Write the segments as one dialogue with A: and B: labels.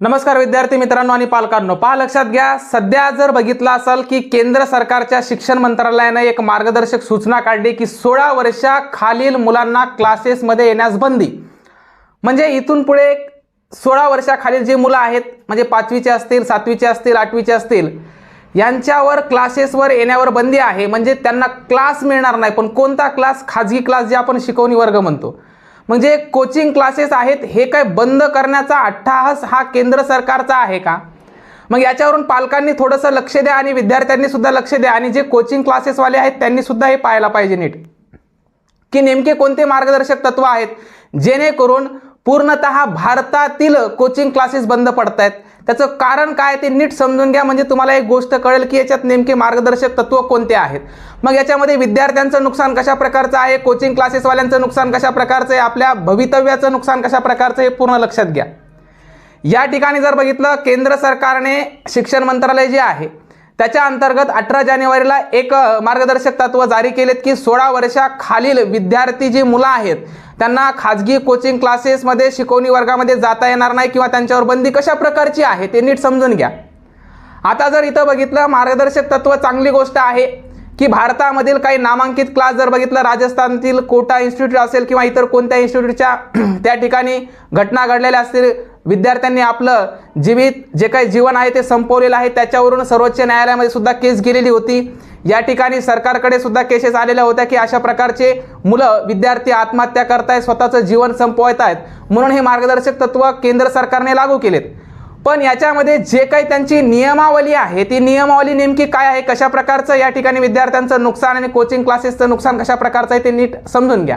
A: नमस्कार विद्यार्थी मित्रांनो आणि पालकांनो. पहा लक्षात घ्या सध्या जर बघितलं असाल की केंद्र सरकारच्या शिक्षण मंत्रालयानं एक मार्गदर्शक सूचना काढली की सोळा वर्षाखालील मुलांना क्लासेसमध्ये येण्यास बंदी. म्हणजे इथून पुढे सोळा वर्षाखालील जी मुलं आहेत म्हणजे पाचवीचे असतील सातवीचे असतील आठवीचे असतील यांच्यावर क्लासेसवर येण्यावर बंदी आहे. म्हणजे त्यांना क्लास मिळणार नाही. पण कोणता क्लास खाजगी क्लास जे आपण शिकवणी वर्ग म्हणतो. म्हणजे कोचिंग क्लासेस आहेत हे काय बंद करण्याचा अट्टाहास हा केंद्र सरकारचा आहे का? मग याच्यावरून पालकांनी थोडंसं लक्ष द्या आणि विद्यार्थ्यांनी सुद्धा लक्ष द्या आणि जे कोचिंग क्लासेसवाले आहेत त्यांनी सुद्धा हे पाहायला पाहिजे नीट. की नेमके कोणते मार्गदर्शक तत्व आहेत? जेणेकरून पूर्णतः भारतातील कोचिंग क्लासेस बंद पडत आहेत त्याचं कारण काय ते नीट समजून घ्या. म्हणजे तुम्हाला एक गोष्ट कळेल की याच्यात नेमके मार्गदर्शक तत्व कोणते आहेत. मग याच्यामध्ये विद्यार्थ्यांचं नुकसान कशा प्रकारचं आहे? कोचिंग क्लासेसवाल्यांचं नुकसान कशा प्रकारचं आहे? आपल्या भवितव्याचं नुकसान कशा प्रकारचं हे पूर्ण लक्षात घ्या. या ठिकाणी जर बघितलं केंद्र सरकारने शिक्षण मंत्रालय जे आहे त्याच्या अंतर्गत अठरा जानेवारीला एक मार्गदर्शक तत्व जारी केलेत की सोळा वर्षाखालील विद्यार्थी जी मुलं आहेत त्यांना खाजगी कोचिंग क्लासेसमध्ये शिकवणी वर्गामध्ये जाता येणार नाही किंवा त्यांच्यावर बंदी कशा प्रकारची आहे ते नीट समजून घ्या. आता जर इथं बघितलं मार्गदर्शक तत्व चांगली गोष्ट आहे की भारतामधील काही नामांकित क्लास जर बघितलं राजस्थानतील कोटा इन्स्टिट्यूट असेल किंवा इतर कोणत्या इन्स्टिट्यूटच्या त्या ठिकाणी घटना घडलेल्या असतील विद्यार्थ्यांनी आपलं जीवित जे काही जीवन आहे ते संपवलेलं आहे. त्याच्यावरून सर्वोच्च न्यायालयामध्ये सुद्धा केस गेलेली होती. या ठिकाणी सरकारकडे सुद्धा केसेस आलेल्या होत्या की अशा प्रकारचे मुलं विद्यार्थी आत्महत्या करतायत स्वतःचं जीवन संपवत आहेत म्हणून हे मार्गदर्शक तत्व केंद्र सरकारने लागू केलेत. पण याच्यामध्ये जे काही त्यांची नियमावली आहे ती नियमावली नेमकी काय आहे कशा प्रकारचं या ठिकाणी विद्यार्थ्यांचं नुकसान आणि कोचिंग क्लासेसचं नुकसान कशा प्रकारचं आहे ते नीट समजून घ्या.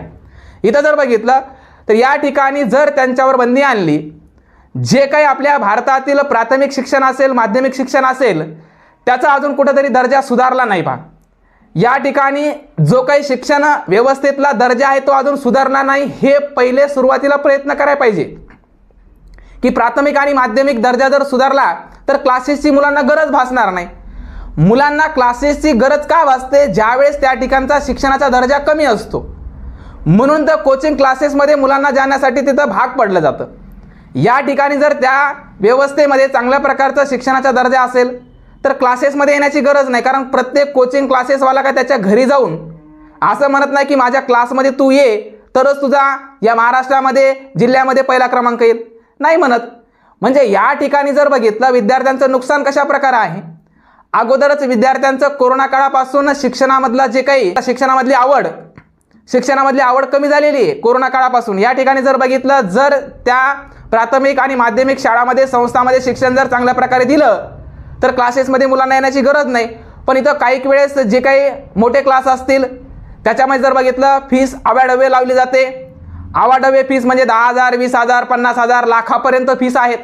A: इथं जर बघितलं तर या ठिकाणी जर त्यांच्यावर बंदी आणली जे काही आपल्या भारतातील प्राथमिक शिक्षण असेल माध्यमिक शिक्षण असेल त्याचा अजून कुठंतरी दर्जा सुधारला नाही पहा या ठिकाणी जो काही शिक्षण व्यवस्थेतला दर्जा आहे तो अजून सुधारला नाही हे पहिले सुरुवातीला प्रयत्न करायला पाहिजे. की प्राथमिक आणि माध्यमिक दर्जा जर सुधारला तर क्लासेसची मुलांना गरज भासणार नाही. मुलांना क्लासेसची गरज का भासते? ज्यावेळेस त्या ठिकाणचा शिक्षणाचा दर्जा कमी असतो. म्हणून तर कोचिंग क्लासेसमध्ये मुलांना जाण्यासाठी तिथं भाग पडलं जातं. या ठिकाणी जर त्या व्यवस्थेमध्ये चांगल्या प्रकारचा शिक्षणाचा दर्जा असेल तर क्लासेसमध्ये येण्याची गरज नाही. कारण प्रत्येक कोचिंग क्लासेसवाला काय त्याच्या घरी जाऊन असं म्हणत नाही की माझ्या क्लासमध्ये तू ये तरच तुझा या महाराष्ट्रामध्ये जिल्ह्यामध्ये पहिला क्रमांक येईल. नाही म्हणत. म्हणजे या ठिकाणी जर बघितलं विद्यार्थ्यांचं नुकसान कशा प्रकारे आहे? अगोदरच विद्यार्थ्यांचं कोरोना काळापासून शिक्षणामधला जे काही शिक्षणामधली आवड शिक्षणामधली आवड कमी झालेली आहे कोरोना काळापासून. या ठिकाणी जर बघितलं जर त्या प्राथमिक आणि माध्यमिक शाळामध्ये संस्थामध्ये शिक्षण जर चांगल्या प्रकारे दिलं तर क्लासेसमध्ये मुलांना येण्याची गरज नाही. पण इथं काही वेळेस जे काही मोठे क्लास असतील त्याच्यामध्ये जर बघितलं फीस आवाडवे लावली जाते. आवाडवे फीस म्हणजे दहा हजार वीस हजार पन्नास हजार लाखापर्यंत फीस आहेत.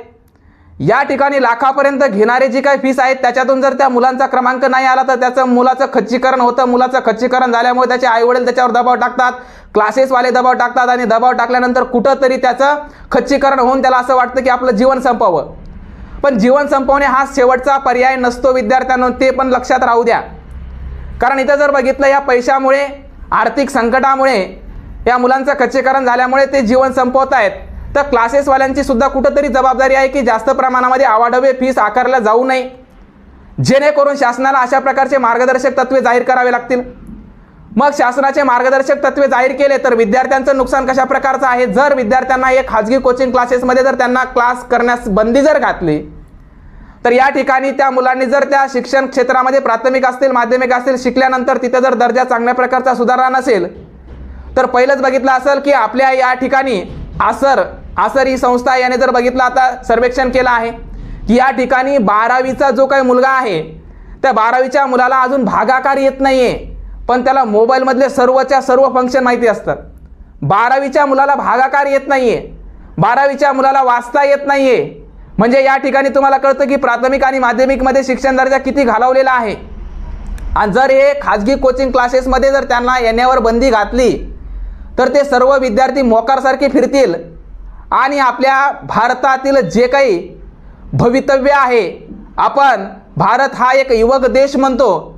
A: या ठिकाणी लाखापर्यंत घेणारे जी काही फीस आहेत त्याच्यातून जर त्या मुलांचा क्रमांक नाही आला तर त्याचं मुलाचं खच्चीकरण होतं. मुलाचं खच्चीकरण झाल्यामुळे त्याचे आईवडील त्याच्यावर दबाव टाकतात क्लासेसवाले दबाव टाकतात आणि दबाव टाकल्यानंतर कुठंतरी त्याचं खच्चीकरण होऊन त्याला असं वाटतं की आपलं जीवन संपावं. पण जीवन संपवणे हा शेवटचा पर्याय नसतो विद्यार्थ्यांनो ते पण लक्षात राहू द्या. कारण इथं जर बघितलं या पैशामुळे आर्थिक संकटामुळे या मुलांचं खच्चीकरण झाल्यामुळे ते जीवन संपवत आहेत. तर क्लासेसवाल्यांची सुद्धा कुठंतरी जबाबदारी आहे की जास्त प्रमाणामध्ये आवाढव्य फीस आकारल्या जाऊ नये. जेणेकरून शासनाला अशा प्रकारचे मार्गदर्शक तत्वे जाहीर करावे लागतील. मग शासनाचे मार्गदर्शक तत्वे जाहीर केले तर विद्यार्थ्यांचं नुकसान कशा प्रकारचं आहे? जर विद्यार्थ्यांना एक खाजगी कोचिंग क्लासेसमध्ये जर त्यांना क्लास करण्यास बंदी जर घातली तर या ठिकाणी त्या मुलांनी जर त्या शिक्षण क्षेत्रामध्ये प्राथमिक असतील माध्यमिक असतील शिकल्यानंतर तिथं जर दर्जा चांगल्या प्रकारचा सुधारणा नसेल तर पहिलंच बघितलं असेल की आपल्या या ठिकाणी आसर आसर ही संस्था याने जर बघितलं आता सर्वेक्षण केलं आहे की या ठिकाणी बारावीचा जो काही मुलगा आहे त्या बारावीच्या मुलाला अजून भागाकार येत नाहीये. पण त्याला मोबाईलमधले सर्वच्या सर्व फंक्शन माहिती असतात. बारावीच्या मुलाला भागाकार येत नाहीये. बारावीच्या मुलाला वाचता येत नाहीये. म्हणजे या ठिकाणी तुम्हाला कळतं की प्राथमिक आणि माध्यमिकमध्ये शिक्षण दर्जा किती घालवलेला आहे. आणि जर हे खाजगी कोचिंग क्लासेसमध्ये जर त्यांना येण्यावर बंदी घातली तर ते सर्व विद्यार्थी मोकारसारखे फिरतील. आणि आपल्या भारतातील जे काही भवितव्य आहे आपण भारत हा एक युवक देश म्हणतो.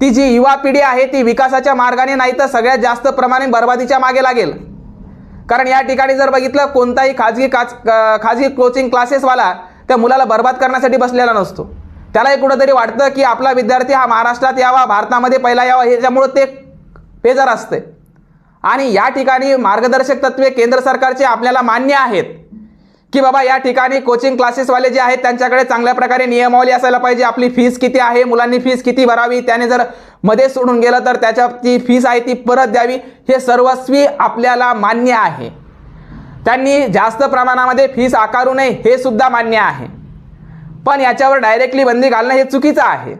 A: ती जी युवा पिढी आहे ती विकासाच्या मार्गाने नाही तर सगळ्यात जास्त प्रमाणे बर्बादीच्या मागे लागेल. कारण या ठिकाणी जर बघितलं कोणताही खाजगी काच खाजगी कोचिंग क्लासेसवाला त्या मुलाला बर्बाद करण्यासाठी बसलेला नसतो. त्यालाही कुठंतरी वाटतं की आपला विद्यार्थी हा महाराष्ट्रात यावा भारतामध्ये पहिला यावा ह्याच्यामुळं ते बेजार असते आणि या ठिकाणी मार्गदर्शक तत्वे केंद्र सरकारचे आपल्याला मान्य आहेत की बाबा या ठिकाणी कोचिंग क्लासेसवाले जे आहेत त्यांच्याकडे चांगल्या प्रकारे नियमावली असायला पाहिजे. आपली फीस किती आहे मुलांनी फीस किती भरावी त्याने जर मध्ये सोडून गेलं तर त्याच्या ती फीस आहे ती परत द्यावी हे सर्वस्वी आपल्याला मान्य आहे. त्यांनी जास्त प्रमाणामध्ये फीस आकारू नये हे सुद्धा मान्य आहे. पण याच्यावर डायरेक्टली बंदी घालणं हे चुकीचं आहे.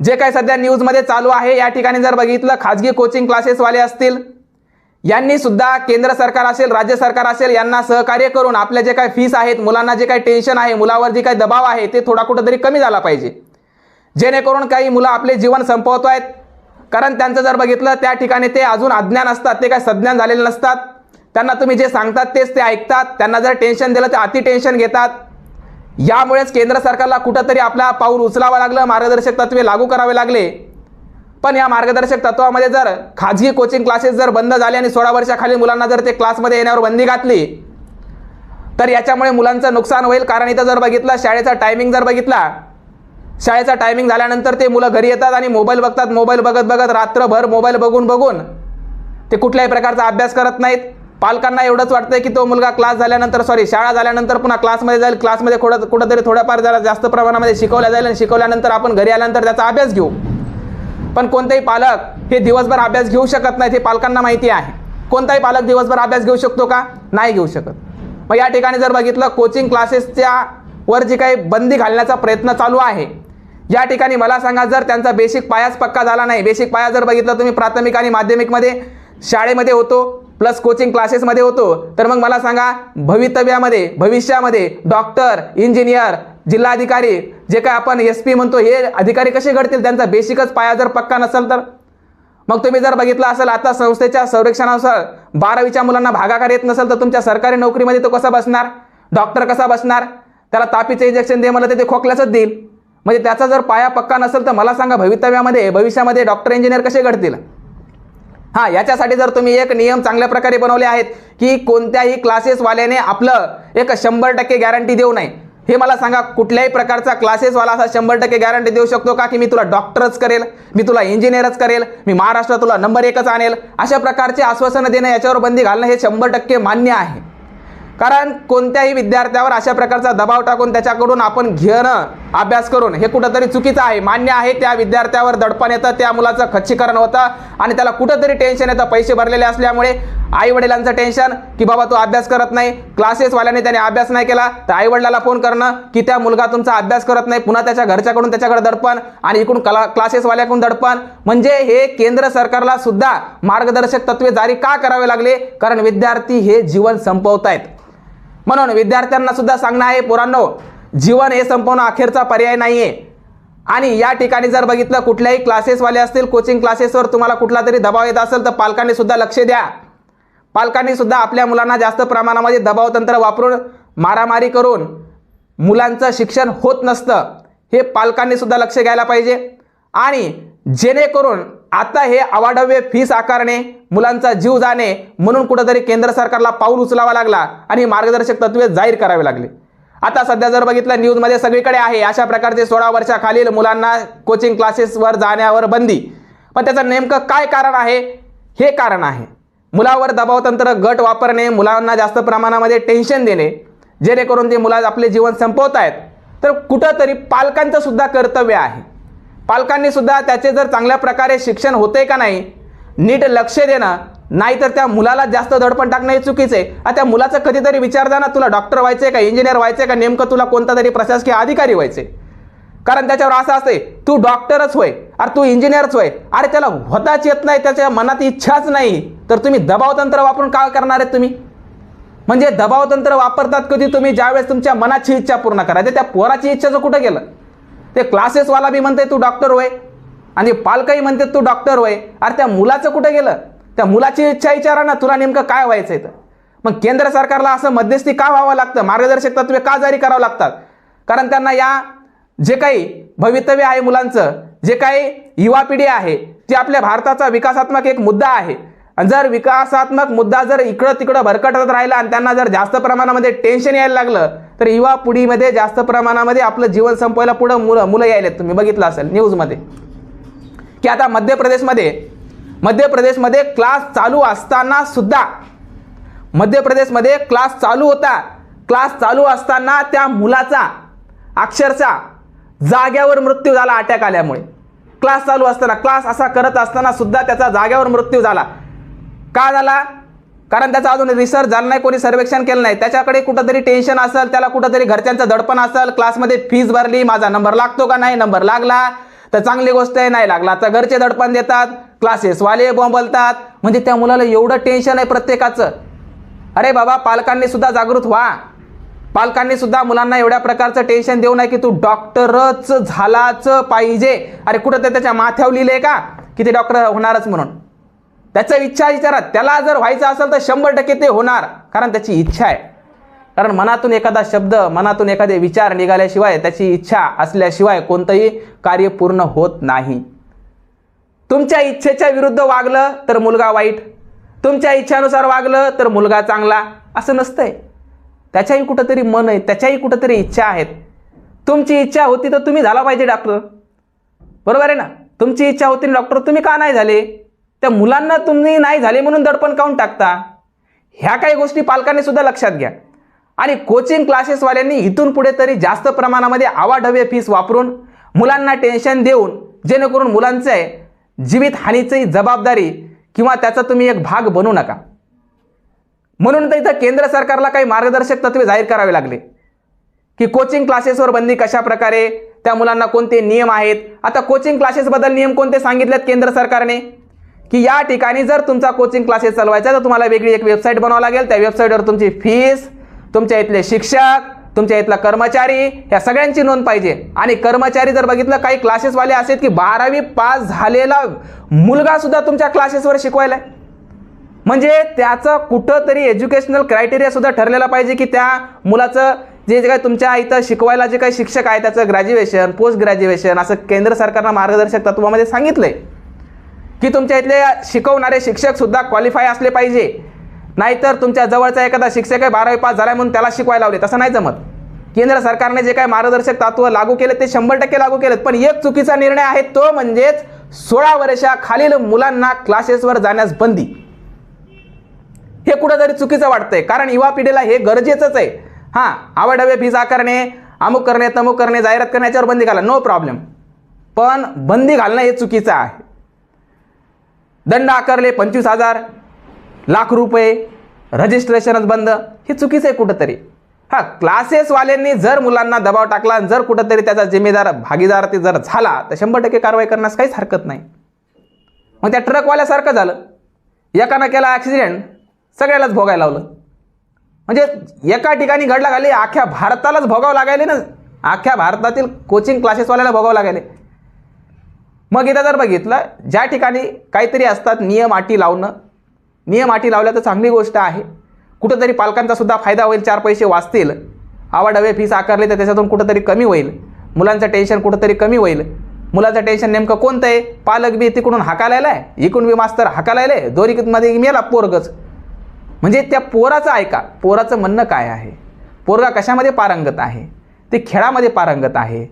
A: जे काही सध्या न्यूजमध्ये चालू आहे या ठिकाणी जर बघितलं खाजगी कोचिंग क्लासेसवाले असतील यांनी सुद्धा केंद्र सरकार असेल राज्य सरकार असेल यांना सहकार्य करून आपल्या जे काही फीस आहेत मुलांना जे काही टेन्शन आहे मुलावर जे काही दबाव आहे ते थोडा कुठंतरी कमी झाला पाहिजे. जेणेकरून काही मुलं आपले जीवन संपवतो आहेत. कारण त्यांचं जर बघितलं त्या ठिकाणी ते अजून अज्ञान असतात ते काही सज्ञान झालेले नसतात. त्यांना तुम्ही जे सांगतात तेच ते ऐकतात. त्यांना जर टेन्शन दिलं ते अति टेन्शन घेतात. यामुळेच केंद्र सरकारला कुठंतरी आपला पाऊल उचलावं लागलं मार्गदर्शक तत्वे लागू करावे लागले. पण या मार्गदर्शक तत्वामध्ये जर खाजगी कोचिंग क्लासेस जर बंद झाले आणि सोळा वर्षाखाली मुलांना जर ते क्लासमध्ये येण्यावर बंदी घातली तर याच्यामुळे मुलांचं नुकसान होईल. कारण इथं जर बघितलं शाळेचा टायमिंग जर बघितला शाळेचा टायमिंग झाल्यानंतर ते मुलं घरी येतात आणि मोबाईल बघतात. मोबाईल बघत बघत रात्रभर मोबाईल बघून बघून ते कुठल्याही प्रकारचा अभ्यास करत नाहीत. पालकांना एवढंच वाटतंय की तो मुलगा क्लास झाल्यानंतर सॉरी शाळा झाल्यानंतर पुन्हा क्लासमध्ये जाईल. क्लासमध्ये थोडं कुठंतरी थोड्याफार जरा जास्त प्रमाणामध्ये शिकवल्या जाईल आणि शिकवल्यानंतर आपण घरी आल्यानंतर त्याचा अभ्यास घेऊ. पण कोणतेही पालक हे दिवसभर अभ्यास घेऊ शकत नाहीत हे पालकांना माहिती आहे. कोणताही पालक दिवसभर अभ्यास घेऊ शकतो का? नाही घेऊ शकत. मग या ठिकाणी जर बघितलं कोचिंग क्लासेसच्या वर जी काही बंदी घालण्याचा प्रयत्न चालू आहे या ठिकाणी मला सांगा जर त्यांचा बेसिक पायाच पक्का झाला नाही बेसिक पाया जर बघितलं तुम्ही प्राथमिक आणि माध्यमिकमध्ये शाळेमध्ये होतो प्लस कोचिंग क्लासेसमध्ये होतो तर मग मला सांगा भवितव्यामध्ये भविष्यामध्ये डॉक्टर इंजिनियर जिल्हाधिकारी जे काय आपण एस पी म्हणतो हे अधिकारी कसे घडतील? त्यांचा बेसिकच पाया जर पक्का नसेल तर. मग तुम्ही जर बघितलं असेल आता संस्थेच्या संरक्षणानुसार बारावीच्या मुलांना भागाकार येत नसेल तर तुमच्या सरकारी नोकरीमध्ये तो कसा बसणार? डॉक्टर कसा बसणार? त्याला तापीचं इंजेक्शन दे मला ते ते खोकल्याचंच देईल. म्हणजे त्याचा जर पाया पक्का नसेल तर मला सांगा भवितव्यामध्ये भविष्यामध्ये डॉक्टर इंजिनियर कसे घडतील? हां याच्यासाठी जर तुम्ही एक नियम चांगल्या प्रकारे बनवले आहेत की कोणत्याही क्लासेसवाल्याने आपलं एक शंभर टक्के गॅरंटी देऊ नये. हे मला सांगा कुठल्याही प्रकारचा क्लासेसवाला असा शंभर टक्के गॅरंटी देऊ शकतो का की मी तुला डॉक्टरच करेल मी तुला इंजिनियरच करेल मी महाराष्ट्रात तुला नंबर एकच आणेल? अशा प्रकारचे आश्वासनं देणं याच्यावर बंदी घालणं हे शंभर टक्के मान्य आहे. कारण कोणत्याही विद्यार्थ्यावर अशा प्रकारचा दबाव टाकून त्याच्याकडून आपण घेणं अभ्यास करून. हे कुठंतरी चुकीचं आहे. मान्य आहे त्या विद्यार्थ्यावर दडपण येतं त्या मुलाचं खच्चीकरण होतं आणि त्याला कुठंतरी टेन्शन येतं. पैसे भरलेले असल्यामुळे आई वडिलांचं टेन्शन की बाबा तो अभ्यास करत नाही. क्लासेसवाल्याने त्याने अभ्यास नाही केला तर आई वडिलाला फोन करणं की त्या मुलगा तुमचा अभ्यास करत नाही. पुन्हा त्याच्या घरच्याकडून त्याच्याकडे दडपण आणि इकडून कला क्लासेसवाल्याकडून दडपण. म्हणजे हे केंद्र सरकारला सुद्धा मार्गदर्शक तत्वे जारी का करावे लागले? कारण विद्यार्थी हे जीवन संपवतायत. म्हणून विद्यार्थ्यांना सुद्धा सांगणं आहे पोरांनो जीवन हे संपवणं अखेरचा पर्याय नाही आहे आणि या ठिकाणी जर बघितलं कुठल्याही क्लासेसवाले असतील कोचिंग क्लासेसवर तुम्हाला कुठला तरी दबाव येत असेल तर पालकांनी सुद्धा लक्ष द्या. पालकांनी सुद्धा आपल्या मुलांना जास्त प्रमाणामध्ये दबाव तंत्र वापरून मारामारी करून मुलांचं शिक्षण होत नसतं हे पालकांनी सुद्धा लक्ष घ्यायला पाहिजे. आणि जेणेकरून आता हे अवाढव्य फीस आकारणे मुलांचा जीव जाणे म्हणून कुठंतरी केंद्र सरकारला पाऊल उचलावा लागला आणि मार्गदर्शक तत्वे जाहीर करावे लागले. आता सध्या जर बघितलं न्यूजमध्ये सगळीकडे आहे. अशा प्रकारचे सोळा वर्षाखालील मुलांना कोचिंग क्लासेसवर जाण्यावर बंदी. पण त्याचं नेमकं काय कारण आहे? हे कारण आहे. मुलावर दबावतंत्र गट वापरणे मुलांना जास्त प्रमाणामध्ये टेन्शन देणे जेणेकरून ते मुला आपले जीवन संपवत आहेत. तर कुठंतरी पालकांचं सुद्धा कर्तव्य आहे. पालकांनी सुद्धा त्याचे जर चांगल्या प्रकारे शिक्षण होते का नाही नीट लक्ष देणं नाहीतर त्या मुलाला जास्त दडपण टाकणं हे चुकीचं आहे. त्या मुलाचं कधीतरी विचारताना ना तुला डॉक्टर व्हायचंय का इंजिनियर व्हायचंय का नेमकं तुला कोणता तरी प्रशासकीय अधिकारी व्हायचे कारण त्याच्यावर असं असते तू डॉक्टरच होय अरे तू इंजिनियरच होय. अरे त्याला होताच येत नाही त्याच्या मनात इच्छाच नाही. तर तुम्ही दबावतंत्र वापरून काय करणार आहेत तुम्ही? म्हणजे दबावतंत्र वापरतात कधी तुम्ही ज्यावेळेस तुमच्या मनाची इच्छा पूर्ण करायची त्या पोराची इच्छाचं कुठं गेलं? ते क्लासेसवाला बी म्हणते तू डॉक्टर होय. आणि पालकही म्हणते तू डॉक्टर होय. अरे त्या मुलाचं कुठं गेलं? त्या मुलाची इच्छा विचारा ना तुला नेमकं काय व्हायचंय तर मग केंद्र सरकारला असं मध्यस्थी का व्हावं लागतं? मार्गदर्शक तत्वे का जारी करावं लागतात? कारण त्यांना या जे काही भवितव्य आहे मुलांचं जे काही युवा पिढी आहे ती आपल्या भारताचा विकासात्मक एक मुद्दा आहे. आणि जर विकासात्मक मुद्दा जर इकडं तिकडं भरकटत राहिला आणि त्यांना जर जास्त प्रमाणामध्ये टेन्शन यायला लागलं तर युवा पिढीमध्ये जास्त प्रमाणामध्ये आपलं जीवन संपवायला पुढं मुलं मुलं यायलेत. तुम्ही बघितलं असेल न्यूजमध्ये. की आता मध्य प्रदेशमध्ये मध्य प्रदेशमध्ये क्लास चालू असताना सुद्धा मध्य प्रदेशमध्ये क्लास चालू होता. क्लास चालू असताना त्या मुलाचा अक्षरशः जाग्यावर मृत्यू झाला अटॅक आल्यामुळे. क्लास चालू असताना क्लास असा करत असताना सुद्धा त्याचा जाग्यावर मृत्यू झाला. का झाला? कारण त्याचा अजून रिसर्च झाला नाही कोणी सर्वेक्षण केलं नाही. त्याच्याकडे कुठंतरी टेन्शन असेल त्याला कुठंतरी घरच्यांचं दडपण असेल क्लासमध्ये फीज भरली माझा नंबर लागतो का नाही? नंबर लागला. तर चांगली गोष्ट आहे नाही लागला. तर घरचे दडपण देतात. क्लासेसवाले बोंबलतात म्हणजे त्या मुलाला एवढं टेन्शन आहे प्रत्येकाचं. अरे बाबा पालकांनी सुद्धा जागृत व्हा. पालकांनी सुद्धा मुलांना एवढ्या प्रकारचं टेन्शन देऊ नये की तू डॉक्टरच झालाच पाहिजे. अरे कुठं तर त्याच्या माथ्यावर लिहिले का? की ते डॉक्टर होणारच म्हणून. त्याचं इच्छा विचारा त्याला जर व्हायचं असेल तर शंभर टक्के ते होणार. कारण त्याची इच्छा आहे. कारण मनातून एखादा शब्द मनातून एखादे विचार निघाल्याशिवाय त्याची इच्छा असल्याशिवाय कोणतंही कार्य पूर्ण होत नाही. तुमच्या इच्छेच्या विरुद्ध वागलं तर मुलगा वाईट. तुमच्या इच्छानुसार वागलं तर मुलगा चांगला. असं नसतंय. त्याच्याही कुठंतरी मन आहे त्याच्याही कुठंतरी इच्छा आहेत. तुमची इच्छा होती तर तुम्ही झाला पाहिजे डॉक्टर बरोबर आहे ना? तुमची इच्छा होती ना डॉक्टर तुम्ही का नाही झाले? त्या मुलांना तुम्ही नाही झाले म्हणून दडपण काऊन टाकता? ह्या काही गोष्टी पालकांनी सुद्धा लक्षात घ्या. आणि कोचिंग क्लासेसवाल्यांनी इथून पुढे तरी जास्त प्रमाणामध्ये आवाढव्य फीस वापरून मुलांना टेन्शन देऊन जेणेकरून मुलांचे जीवितहानीची जबाबदारी किंवा त्याचा तुम्ही एक भाग बनू नका. म्हणून तर इथं केंद्र सरकारला काही मार्गदर्शक तत्वे जाहीर करावे लागले. की कोचिंग क्लासेसवर बंदी कशा प्रकारे त्या मुलांना कोणते नियम आहेत? आता कोचिंग क्लासेसबद्दल नियम कोणते सांगितलेत केंद्र सरकारने? की या ठिकाणी जर तुमचा कोचिंग क्लासेस चालवायचा तर तुम्हाला वेगळी एक वेबसाईट बनवावं लागेल. त्या वेबसाईटवर तुमची फीस तुमच्या इथले शिक्षक तुमच्या इथला कर्मचारी ह्या सगळ्यांची नोंद पाहिजे. आणि कर्मचारी जर बघितलं काही क्लासेसवाले असेल की बारावी पास झालेला मुलगा सुद्धा तुमच्या क्लासेसवर शिकवायला आहे म्हणजे त्याचं कुठंतरी एज्युकेशनल क्रायटेरिया सुद्धा ठरलेला पाहिजे की त्या मुलाचं जे जे काय तुमच्या इथं शिकवायला जे काही शिक्षक आहे त्याचं ग्रॅज्युएशन पोस्ट ग्रॅज्युएशन असं केंद्र सरकारनं मार्गदर्शक तत्वामध्ये सांगितलंय. की तुमच्या इथले शिकवणारे शिक्षक सुद्धा क्वालिफाय असले पाहिजे. नाहीतर तुमच्या जवळचा एखादा शिक्षक आहे बारावी पास झाला म्हणून त्याला शिकवायला लावले. तसं नाही जमत. केंद्र सरकारने जे काही मार्गदर्शक तत्व लागू केले ते शंभर टक्के लागू केलेत. पण एक चुकीचा निर्णय आहे तो म्हणजेच सोळा वर्षाखालील मुलांना क्लासेसवर जाण्यास बंदी. हे कुठंतरी चुकीचं वाटतंय. कारण युवा पिढीला हे गरजेचंच आहे. हां आवडवे फीज आकारणे अमुक करणे तमुक करणे जाहिरात करणे याच्यावर बंदी घाला. नो प्रॉब्लेम पण बंदी घालणं हे चुकीचं आहे. दंड आकारले पंचवीस हजार. लाख रुपये रजिस्ट्रेशनच बंद. हे चुकीचं आहे कुठंतरी. हां क्लासेसवाल्यांनी जर मुलांना दबाव टाकला आणि जर कुठंतरी त्याचा जिम्मेदार भागीदार ते जर झाला तर शंभर टक्के कारवाई करण्यास काहीच हरकत नाही. मग त्या ट्रकवाल्यासारखं झालं. एकानं केला ॲक्सिडेंट सगळ्यालाच भोगायला लावलं. म्हणजे एका ठिकाणी घडला घाली अख्ख्या भारतालाच भोगावं लागायले ना. अख्ख्या भारतातील कोचिंग क्लासेसवाल्याला भोगावं लागायले. मग इथं जर बघितलं ज्या ठिकाणी काहीतरी असतात नियम अटी लावणं नियम अटी लावल्या तर चांगली गोष्ट आहे. कुठंतरी पालकांचा सुद्धा फायदा होईल चार पैसे वाचतील. आवाडवे फीस आकारले तर त्याच्यातून कुठंतरी कमी होईल. मुलांचं टेन्शन कुठंतरी कमी होईल. मुलाचं टेन्शन नेमकं कोणतं आहे? पालक बी तिकडून हाकालायला आहे. इकडून बी मास्तर हाकालायला आहे. दोरीमध्ये मेला पोरगच. म्हणजे त्या पोराचं ऐका. पोराचं म्हणणं काय आहे? पोरगा कशामध्ये पारंगत आहे? ते खेळामध्ये पारंगत आहे?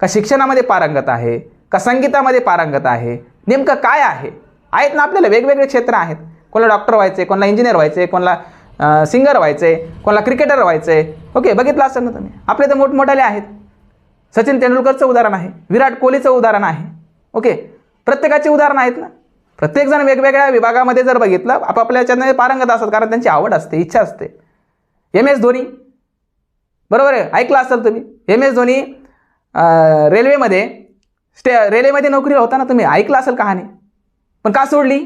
A: का शिक्षणामध्ये पारंगत आहे? का संगीतामध्ये पारंगत आहे? नेमकं काय आहे? आहेत ना आपल्याला वेगवेगळे क्षेत्र आहेत. कोणाला डॉक्टर व्हायचे कोणाला इंजिनियर व्हायचे कोणाला सिंगर व्हायचे कोणाला क्रिकेटर व्हायचे ओके बघितलं असेल ना तुम्ही? आपले तर मोठमोठाले आहेत. सचिन तेंडुलकरचं उदाहरण आहे. विराट कोहलीचं उदाहरण आहे. ओके प्रत्येकाचे उदाहरण आहेत ना? प्रत्येकजण वेगवेगळ्या विभागामध्ये जर बघितलं आपापल्या याच्यात पारंगत असतात कारण त्यांची आवड असते इच्छा असते. M S Dhoni. बरोबर आहे? ऐकलं असेल तुम्ही? एम एस धोनी रेल्वेमध्ये स्टे रेल्वेमध्ये नोकरीला होता ना तुम्ही? ऐकलं असेल कहाणी? पण का सोडली?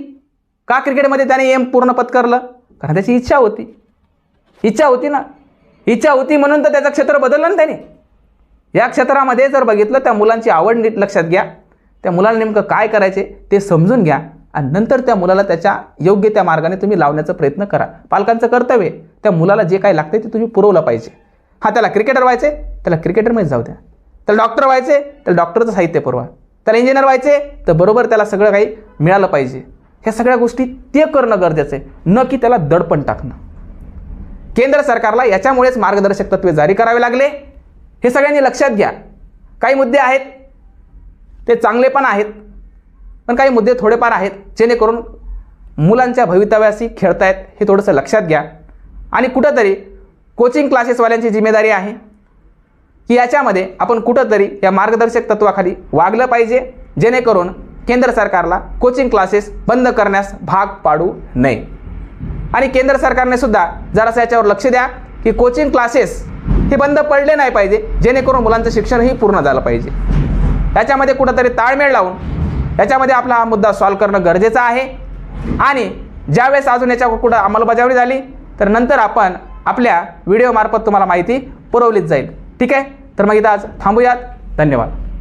A: का क्रिकेटमध्ये त्याने एम पूर्ण पत्करलं? कारण त्याची इच्छा होती. इच्छा होती ना. इच्छा होती म्हणून तर त्याचं क्षेत्र बदललं ना त्याने. या क्षेत्रामध्ये जर बघितलं त्या मुलांची आवड नीट लक्षात घ्या. त्या मुलाला नेमकं काय करायचे ते समजून घ्या. आणि नंतर त्या मुलाला त्याच्या योग्य त्या मार्गाने तुम्ही लावण्याचा प्रयत्न करा. पालकांचं कर्तव्य त्या मुलाला जे काय लागते ते तुम्ही पुरवलं पाहिजे. हा त्याला क्रिकेटर व्हायचे त्याला क्रिकेटरमध्ये जाऊ द्या. त्याला डॉक्टर व्हायचे त्याला डॉक्टरचं साहित्य पुरवा. त्याला इंजिनियर व्हायचे तर बरोबर त्याला सगळं काही मिळालं पाहिजे. ह्या सगळ्या गोष्टी ते करणं गरजेचं आहे. न की त्याला दडपण टाकणं. केंद्र सरकारला याच्यामुळेच मार्गदर्शक तत्वे जारी करावे लागले. हे सगळ्यांनी लक्षात घ्या. काही मुद्दे आहेत ते चांगले पण आहेत पण काही मुद्दे थोडेफार आहेत जेणेकरून मुलांच्या भवितव्याशी खेळतायत हे थोडंसं लक्षात घ्या. आणि कुठंतरी कोचिंग क्लासेसवाल्यांची जिम्मेदारी आहे की याच्यामध्ये आपण कुठंतरी या मार्गदर्शक तत्वाखाली वागलं पाहिजे जेणेकरून केंद्र सरकारला कोचिंग क्लासेस बंद करण्यास भाग पाडू नये. आणि केंद्र सरकारने सुद्धा जरासं याच्यावर लक्ष द्या की कोचिंग क्लासेस हे बंद पडले नाही पाहिजे जेणेकरून मुलांचं शिक्षणही पूर्ण झालं पाहिजे. याच्यामध्ये कुठंतरी ताळमेळ लावून याच्यामध्ये आपला हा मुद्दा सॉल्व्ह करणं गरजेचं आहे. आणि ज्यावेळेस अजून याच्यावर कुठं अंमलबजावणी झाली तर नंतर आपण आपल्या व्हिडिओमार्फत तुम्हाला माहिती पुरवलीच जाईल. ठीक आहे? तर मग इथं आज थांबूयात. धन्यवाद.